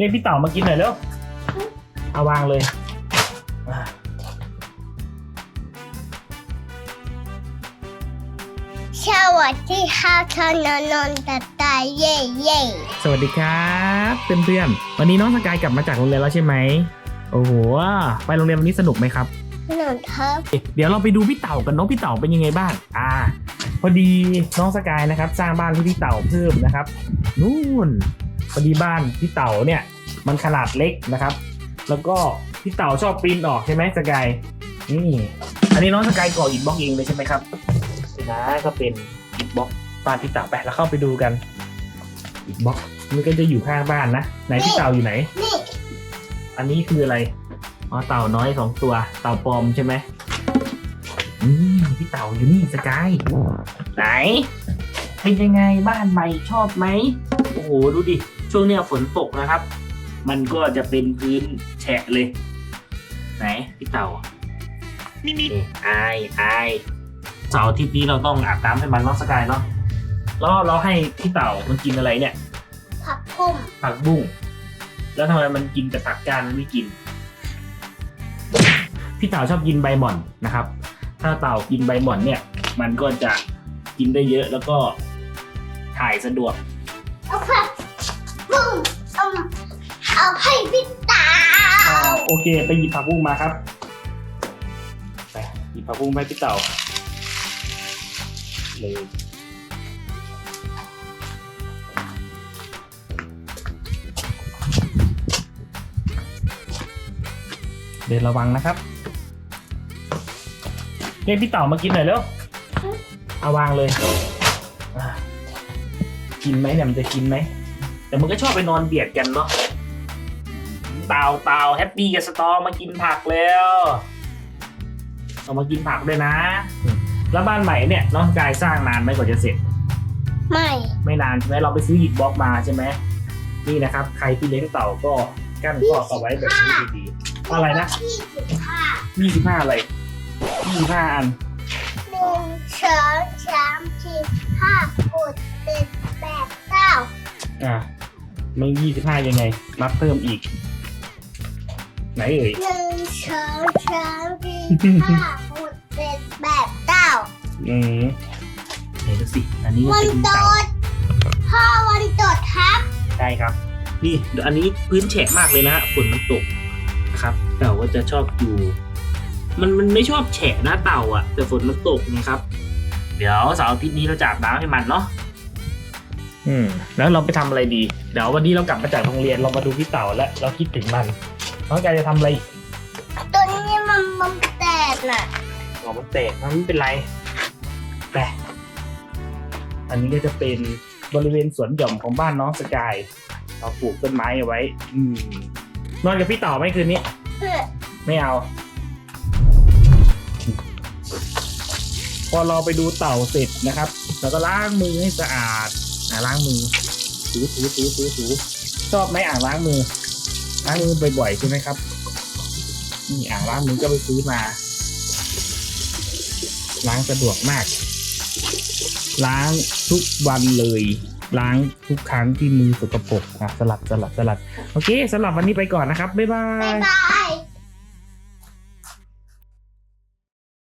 เรียกพี่เต่ามากินหน่อยเร็วเอาวางเลยอะสวัสดีค่ะทนนนท์ตาตาเย่เย่สวัสดีครับเพื่อนๆวันนี้น้องสกายกลับมาจากโรงเรียนแล้วใช่ไหมโอ้โหไปโรงเรียนวันนี้สนุกไหมครับหนูครับเอ๊ะเดี๋ยวเราไปดูพี่เต่ากันเน้องพี่เต่าเป็นยังไงบ้าง อ่า พอดีน้องสกายนะครับ สร้างบ้านที่พี่เต่าเพิ่มนะครับนู่น พอดีบ้านพี่เต่าเนี่ยมันขนาดเล็กนะครับ แล้วก็พี่เต่าชอบปีนออกใช่ไหมสกายนี่อันนี้น้องสกายก่ออิฐบล็อกเองเลยใช่ไหมครับนี่นะก็เป็นอิฐบล็อกบ้านพี่เต่าไปแล้วเข้าไปดูกันอิฐบล็อกนี่ก็จะอยู่ข้างบ้านนะไหนพี่เต่าอยู่ไหน นี่อันนี้คืออะไรอ๋อเต่าน้อยสองตัว เต่าปลอมใช่ไหมอืมพี่เต่าอยู่นี่สกายไหนเป็นยังไงบ้านใหม่ชอบไหม โอ้โหดูดิ ช่วงเนี้ยฝนตกนะครับ มันก็จะเป็นพื้นแฉะเลย ไหนพี่เต่านี่นี่อายอายเสาร์อาทิตย์นี้เราต้องอาบน้ำให้มันเนาะสกายเนาะแล้วเราให้พี่เต่ามันกินอะไรเนี่ย ผักพุ่มผักบุ้ง แล้วทำไมมันกินแต่ผักก้านมันไม่กิน พี่เต่าชอบกินใบหม่อนนะครับ ถ้าเต่ากินใบหม่อนเนี่ย มันก็จะกินได้เยอะแล้วก็ถ่ายสะดวก เอาผักพุ่มเอาเอาให้พี่ตาโอเค ไปหยิบผักบุ้งมาครับ ไปหยิบผักบุ้งไปให้พี่เต่าเลยเดินระวังนะครับเรียกพี่เต่ามากินหน่อยเร็วเอาวางเลยอะ กินไหมเนี่ยมันจะกินไหมแต่มันก็ชอบไปนอนเบียดกันเนาะเต่าเต่าแฮปปี้กับสตอมากินผักแล้วเอามากินผักด้วยนะ แล้วบ้านใหม่เนี่ยน้องกายสร้างนานไหมกว่าจะเสร็จ ไม่ ไม่นานใช่ไหมเราไปซื้อหินบล็อกมาใช่ไหมนี่นะครับ ใครที่เลี้ยงเต่าก็กั้นกรอบเอาไว้แบบนี้ดีๆอะไรนะยี่สิบห้ายี่สิบห้าอะไรยี่สิบห้าอันหนึ่งสองสามสี่ อะไม่ยี่สิบห้ายังไง นับเพิ่มอีก ไหนเอ่ยหนึ่งสองสามสี่ห้าหกเจ็ดแปดเก้าอืมเห็นดูสิ อันนี้ก็วันเป็นโดเต่าดพ่อวันโดดครับใช่ครับ นี่เดี๋ยวอันนี้พื้นแฉะมากเลยนะฮะฝนมันตกนะครับ เต่าก็จะชอบอยู่ มันมันไม่ชอบแฉะนะเต่าอะแต่ฝนมันตกนะครับ เดี๋ยวเสาร์อาทิตย์นี้เราจะอาบน้ำให้มันเนาะ อืมแล้วเราไปทำอะไรดี เดี๋ยววันนี้เรากลับมาจากโรงเรียนเรามาดูพี่เต่าแล้วเราคิดถึงมันน้องกายจะทำอะไรอีกตัวนี้มันมันแตกน่ะอ๋อมันแตกมันไม่เป็นไรแต่อันนี้ก็จะเป็นบริเวณสวนหย่อมของบ้านน้องสกายเราปลูกต้นไม้เอาไว้ อืมนอนกับพี่เต่าไหมคืนนี้เพื่อไม่เอา พอเราไปดูเต่าเสร็จนะครับเราก็ล้างมือให้สะอาด อ่าล้างมือถูถูถูถูถูชอบไหมอ่างล้างมือ ล้างมือบ่อยๆใช่ไหมครับนี่อ่างล้างมือก็ไปซื้อมา ล้างสะดวกมาก ล้างทุกวันเลย ล้างทุกครั้งที่มือสกปรกอะสลัดสลัดสลัด โอเคสำหรับวันนี้ไปก่อนนะครับ บ๊ายบาบ๊ายบา